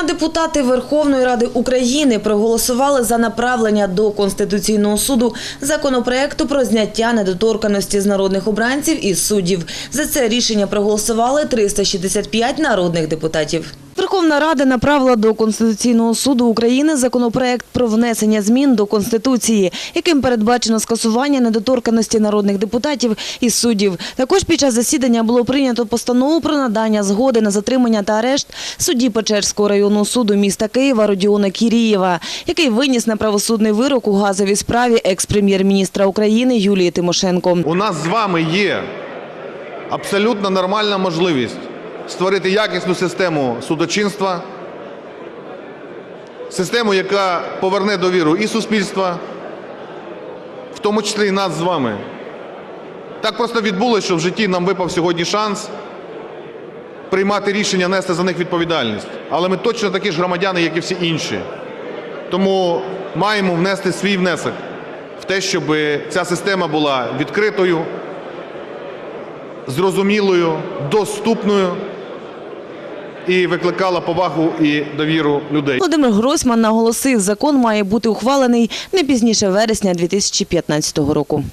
А депутати Верховної Ради України проголосували за направлення до Конституційного суду законопроекту про зняття недоторканості з народних обранців і суддів. За це рішення проголосували 365 народних депутатів. Верховна Рада направила до Конституційного суду України законопроект про внесення змін до Конституції, яким передбачено скасування недоторканості народних депутатів і суддів. Також під час засідання було прийнято постанову про надання згоди на затримання та арешт судді Печерського районного суду міста Києва Родіона Кірієва, який виніс на правосудний вирок у газовій справі екс-прем'єр-міністра України Юлії Тимошенко. У нас з вами є абсолютно нормальна можливість створити якісну систему судочинства, систему, яка поверне довіру і суспільства, в тому числі і нас з вами. Так просто відбулося, що в житті нам випав сьогодні шанс приймати рішення, нести за них відповідальність. Але ми точно такі ж громадяни, як і всі інші. Тому маємо внести свій внесок в те, щоб ця система була відкритою, зрозумілою, доступною і викликала повагу і довіру людей. Володимир Гройсман наголосив, закон має бути ухвалений не пізніше вересня 2015 року.